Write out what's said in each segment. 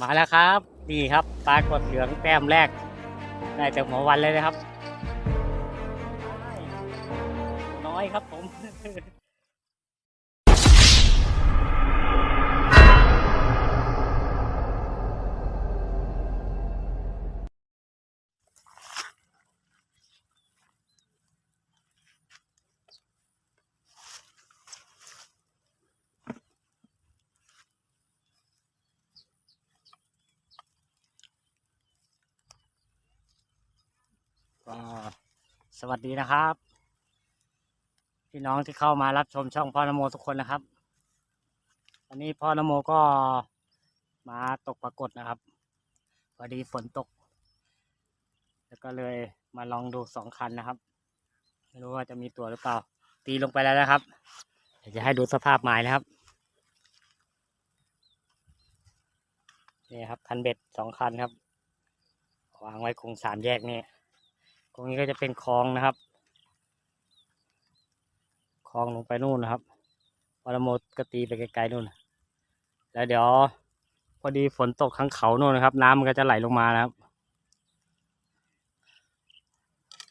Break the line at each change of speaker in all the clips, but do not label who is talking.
มาแล้วครับนี่ครับปลากดเหลืองแต้มแรก ได้จากหัววันเลยนะครับ น้อยครับผม ก็ส วัสดีนะครับ พี่น้องที่เข้ามารับชมช่องพ่อนโมทุกคนนะครับ วันนี้พ่อนโมก็มาตกปรากฏนะครับ พอดีฝนตก แล้วก็เลยมาลองดูสองคันนะครับ ไม่รู้ว่าจะมีตัวหรือเปล่า ตีลงไปแล้วนะครับเดี๋ยวจะให้ดูสภาพไม้นะครับนี่ครับคันเบ็ดสองคันครับวางไว้คงสามแยกนี่ ตรงนี้ก็จะเป็นคลองนะครับ คลองลงไปนู่นนะครับพอละโมดก็ตีไปไกลๆนู่น แล้วเดี๋ยว พอดีฝนตกข้างเขาโน่นนะครับ น้ำมันก็จะไหลลงมานะครับ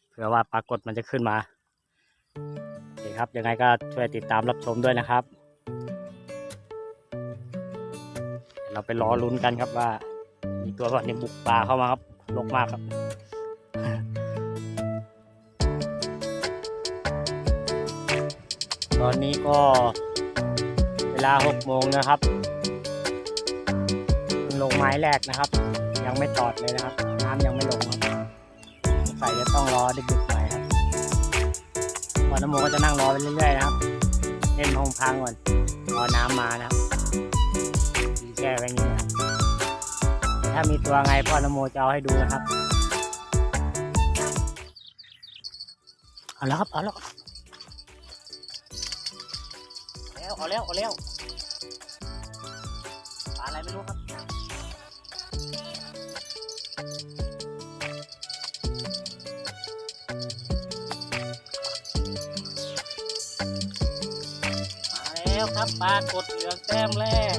เผื่อว่าปรากฏมันจะขึ้นมาโอเคครับ ยังไงก็ช่วยติดตามรับชมด้วยนะครับ เราไปรอลุ้นกันครับว่า มีตัวก่อนนี้บุกป่าเข้ามาครับลกมากครับ ตอนนี้ก็เวลาหกโมงนะครับ ลงไม้แรกนะครับ ยังไม่ตอดเลยนะครับ น้ำยังไม่ลงครับใส่จะต้องรอดึกๆหน่อยครับพอน้ำโมก็จะนั่งรอไปเรื่อยๆนะครับ เล่นพงพังก่อนรอน้ำมานะครับดีแช่ไว้อย่างนี้นะครับถ้ามีตัวไงพ่อน้ำโมจะเอาให้ดูนะครับ เอาแล้วครับเอาแล้ว แล้วเอาแล้วเอาแล้วปลาอะไรไม่รู้ครับมาแล้วครับปลากดเหลืองแต้มแรก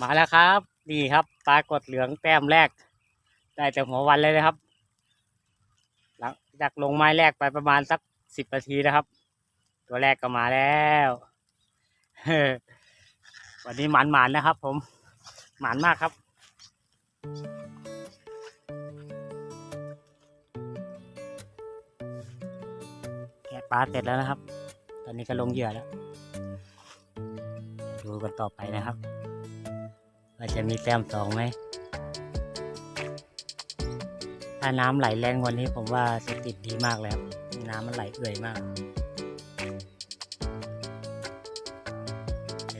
มาแล้วครับ นี่ครับปลากดเหลืองแต้มแรก ได้จากหัววันเลยนะครับ หลังจากลงไม้แรกไปประมาณสักสิบนาทีนะครับ ตัวแรกก็มาแล้ววันนี้หมานหมานนะครับ ผมหมานมากครับ แกะปลาเสร็จแล้วนะครับ ตอนนี้ก็ลงเหยื่อแล้ว ดูกันต่อไปนะครับ ว่าจะมีแต้มสองไหม ถ้าน้ำไหลแรงกว่านี้ผมว่าจะติดดีมากเลยครับน้ำมันไหลเอื่อยมาก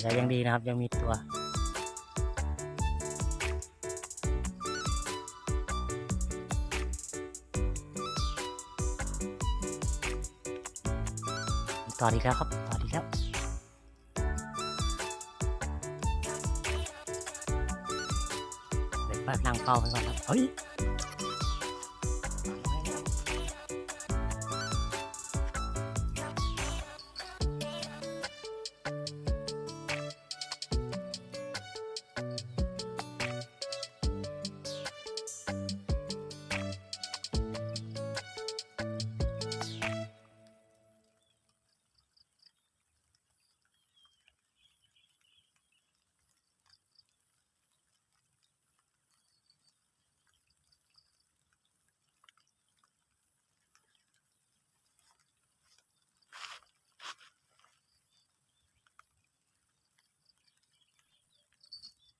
แต่ยังดีนะครับยังมีตัวต่อดีแล้วครับต่อดีกแล้วเดี๋ยวป้านั่งเฝ้าไปก่อนครับเฮ้ย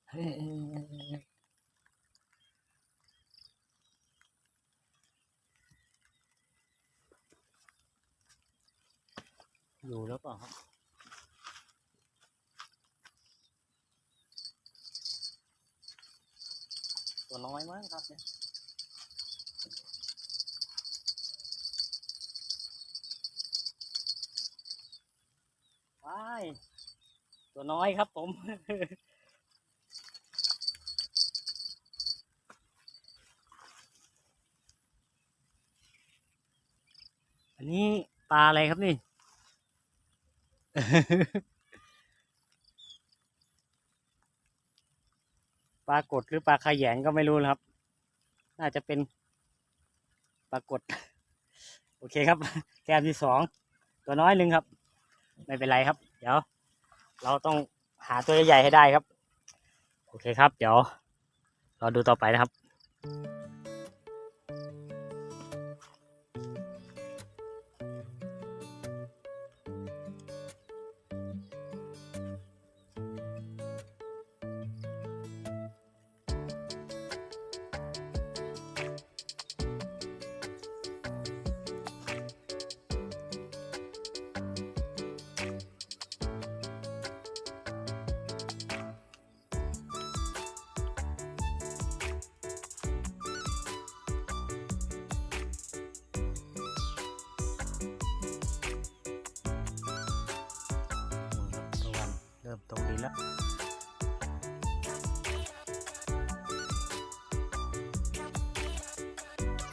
อยู่แล้วเปล่าครับตัวน้อยมากครับเนี่ยว้ายตัวน้อยครับผม นี้ปลาอะไรครับนี่ ปลากดหรือปลาขยงก็ไม่รู้นะครับ น่าจะเป็นปลากด โอเคครับ แก้มที่สอง ตัวน้อยหนึ่งครับ ไม่เป็นไรครับ เดี๋ยว เราต้องหาตัวใหญ่ให้ได้ครับ โอเคครับ เดี๋ยว เรอดูต่อไปนะครับ ริ่มตกดินแล้ว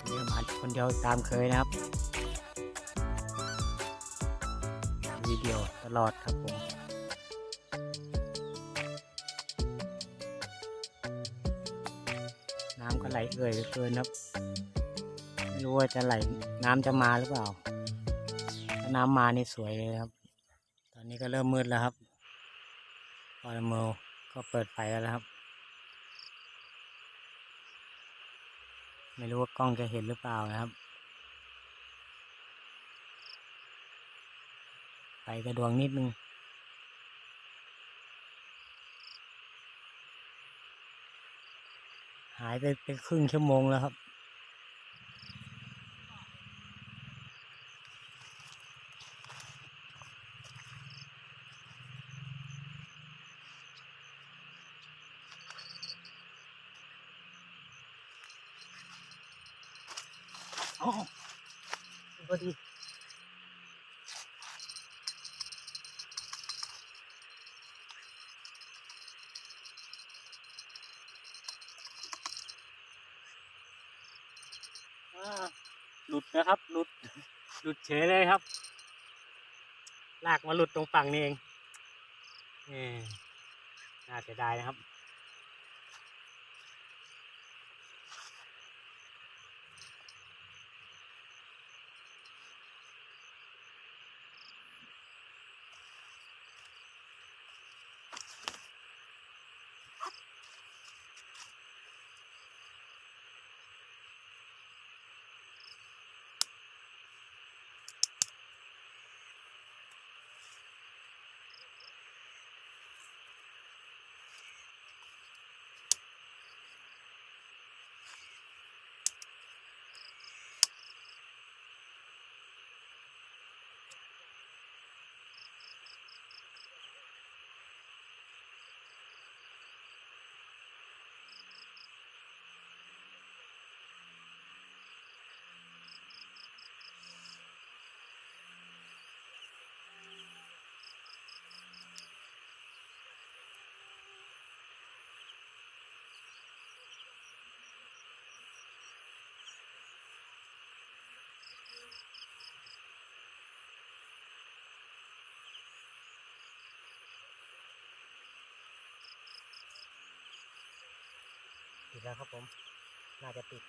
เริ่มอัดคนเดียวตามเคยนะครับวิดีโอตลอดครับผมน้ำก็ไหลเอื่อยเลือเกินครับ ไม่รู้ว่าจะไหลน้ำจะมาหรือเปล่า ถ้าน้ำมานี่สวยเลยครับ ตอนนี้ก็เริ่มมืดแล้วครับ อลโมก็เปิดไฟแล้วครับ ไม่รู้ว่ากล้องจะเห็นหรือเปล่านะครับ ไฟกระดวงนิดนึงหายไปเป็นครึ่งชั่วโมงแล้วครับ พอดีหลุดนะครับ หลุด หลุดเฉยเลยครับ ลากมาหลุดตรงฝั่งนี่เองน่าเสียดายนะครับ แล้วครับผม น่าจะติด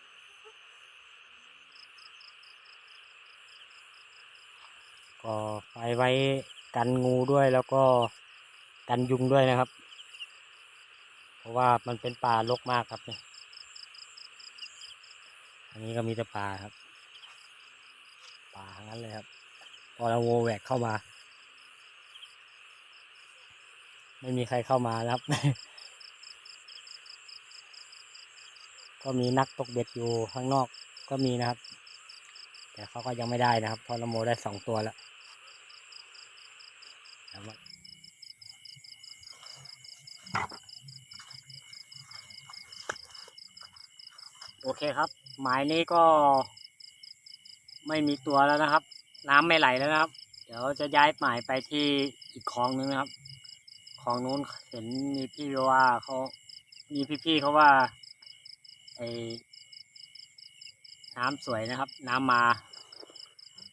ก็ไฟไว้กันงูด้วยแล้วก็กันยุงด้วยนะครับ เพราะว่ามันเป็นป่ารกมากครับเนี่ยอันนี้ก็มีแต่ป่าครับ ป่าทั้งนั้นเลยครับพอเราโวแหวกเข้ามา ไม่มีใครเข้ามานะครับ ก็มีนักตกเบ็ดอยู่ข้างนอกก็มีนะครับ แต่เขาก็ยังไม่ได้นะครับเพราะละโมได้สองตัวแล้วโอเคครับ หมายนี้ก็ ไม่มีตัวแล้วนะครับ น้ำไม่ไหลแล้วนะครับ เดี๋ยวจะย้ายหมายไปที่อีกคลองนึงนะครับคลองนู้นเห็นมีพี่ว่าเขามีพี่ๆเขาว่า ไอ้น้ำสวยนะครับ น้ำมา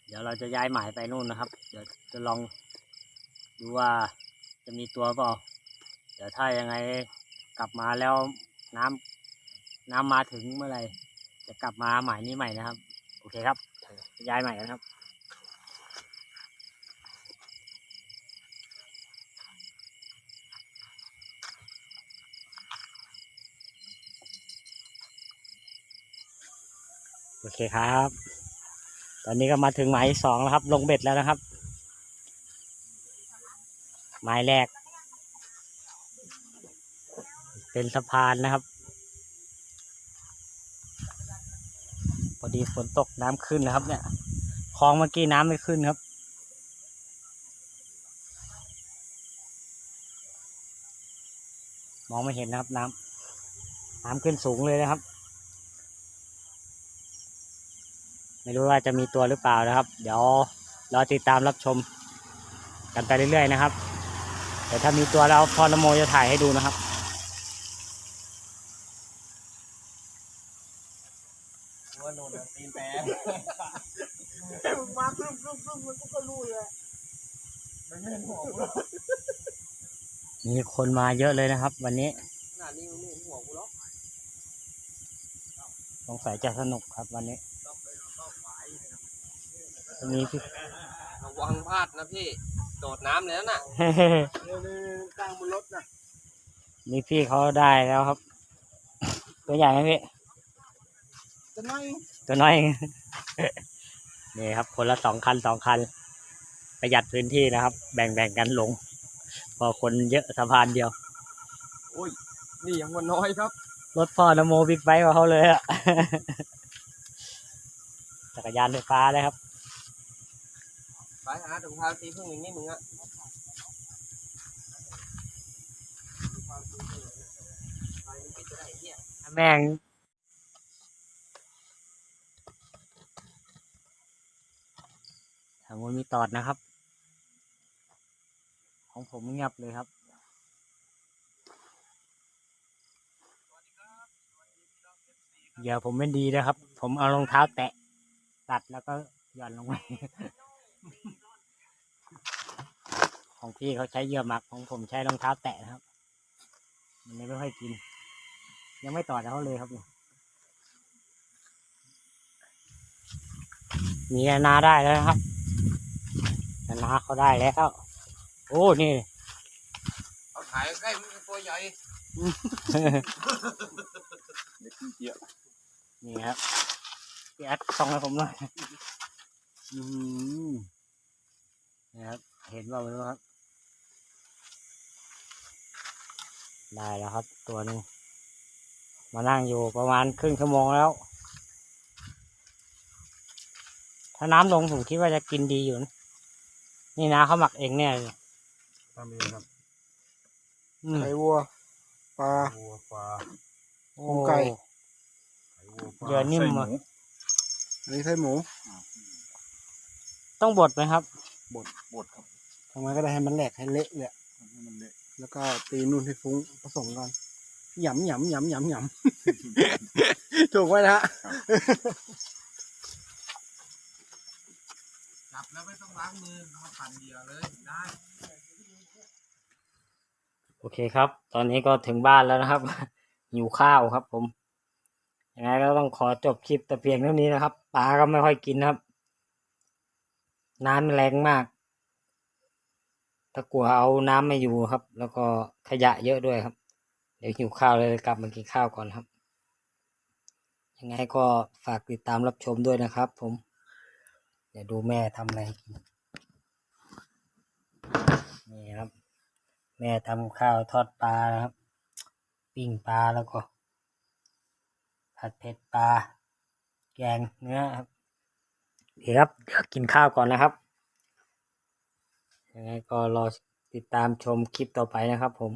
เดี๋ยวเราจะย้ายหมายไปนู่นนะครับ เดี๋ยวจะลองดูว่าจะมีตัวเปล่า เดี๋ยวถ้ายังไงกลับมาแล้วน้ำน้ำมาถึงเมื่อไหร่จะกลับมาหมายนี้ใหม่นะครับ โอเคครับ ย้ายใหม่กันครับ โอเคครับ ตอนนี้ก็มาถึงหมายสองแล้วครับ ลงเบ็ดแล้วนะครับ หมายแรก เป็นสะพานนะครับพอดีฝนตกน้ำขึ้นนะครับ เนี่ยคลองเมื่อกี้น้ำไม่ขึ้นครับมองไม่เห็นนะครับน้ำน้ำขึ้นสูงเลยนะครับ ไม่รู้ว่าจะมีตัวหรือเปล่านะครับ เดี๋ยวรอติดตามรับชม กันไปเรื่อยๆนะครับแต่ถ้ามีตัวแล้วพอนโมจะถ่ายให้ดูนะครับ
ว่าโน่นน่ะตีนแปงมึงมาครึ่งครึ่งครึ่งมันก็รู้เลยมันไม่เห็นหัวกูหรอก
มีคนมาเยอะเลยนะครับ วันนี้
ขนาดนี้มึงไม่เห็นหัวกูหรอก
สงสัยจะสนุกครับวันนี้ มีพี่
ระวังพลาดนะพี่ โดดน้ำเลยนะน่ะเร็วๆตั้งบนรถน่ะ
มีพี่เขาได้แล้วครับ ตัวใหญ่ไหมพี่
จะน้อย
ตัวน้อยเองนี่ครับ คนละสองคันสองคัน ประหยัดพื้นที่นะครับ แบ่งแบ่งกันลง พอคนเยอะสะพานเดียว
โอ้ย นี่ยังวันน้อยครับ
รถพ่อนโมบิ๊กไบค์กว่าเขาเลยอะ จักรยานไฟฟ้าเลยครับ
ไปหาถุงเท้าตีพึ่งอีกนิดนึงอะไปมึงปิดจะได้ไอ้เหี้ย
แม่งทางนู้นมีตอดนะครับ ของผมเงียบเลยครับเดี๋ยวผมไม่ดีนะครับ ผมเอารองเท้าแตะตัดแล้วก็หย่อนลงไป ของพี่เขาใช้เหยื่อหมักของผมใช้รองเท้าแตะนะครับ มันเลยไม่ค่อยกิน ยังไม่ต่อเขาเลยครับเนี่ยมีนาได้แล้วนะครับนาเขาได้แล้ว โอ้ นี่
เอาถ่ายใกล้มึงตัวใหญ่
นี่ครับพี่แอดส่องให้ผมหน่อย อืมนี่ครับ เห็นว่าไม่รู้ครับ ได้แล้วครับ ตัวหนึ่งมานั่งอยู่ประมาณครึ่งชั่วโมงแล้ว ถ้าน้ำลงผมคิดว่าจะกินดีอยู่นะนี่นะเขาหมักเองแน่เลย
ทำเองครับ
อืม
ไข่วัวปลา
วัวปลา
โอ้
ไก่
ไข่วัวปลา
เดี๋ยวนิ่ม
ไส้ห
อะ
อันนี้ไข่หมู
ต้องบดไหมครับ
บด บดครับ
ทำไงก็ได้ให้มันแหลกให้เละเลยอะ
ทำให้มันเละ
แล้วก็ตีนุ่นให้ฟุ้งผสมกันหยำหยำหยำหยำหยำถูกไว้นะฮะ
จับแล้วไม่ต้องล้างมือมาปั่นเดียวเลยได้
โอเคครับ ตอนนี้ก็ถึงบ้านแล้วนะครับ หิวข้าวครับผม ยังไงก็ต้องขอจบคลิปแต่เพียงเท่านี้นะครับปลาก็ไม่ค่อยกินนะครับ น้ำแรงมาก ถ้ากลัวเอาน้ำไม่อยู่ครับ แล้วก็ขยะเยอะด้วยครับ เดี๋ยวหิวข้าวเลยกลับมากินข้าวก่อนครับ ยังไงก็ฝากติดตามรับชมด้วยนะครับ ผม เดี๋ยวดูแม่ทำอะไรกินนี่ครับ แม่ทำข้าวทอดปลานะครับ ปิ้งปลาแล้วก็ผัดเผ็ดปลา แกงเนื้อครับดีครับ เดี๋ยวกินข้าวก่อนนะครับ ยังไงก็รอติดตามชมคลิปต่อไปนะครับผม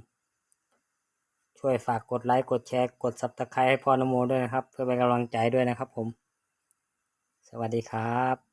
ช่วยฝากกดไลค์ กดแชร์ กด subscribe ให้พ่อนโมด้วยนะครับ เพื่อเป็นกำลังใจด้วยนะครับผม สวัสดีครับ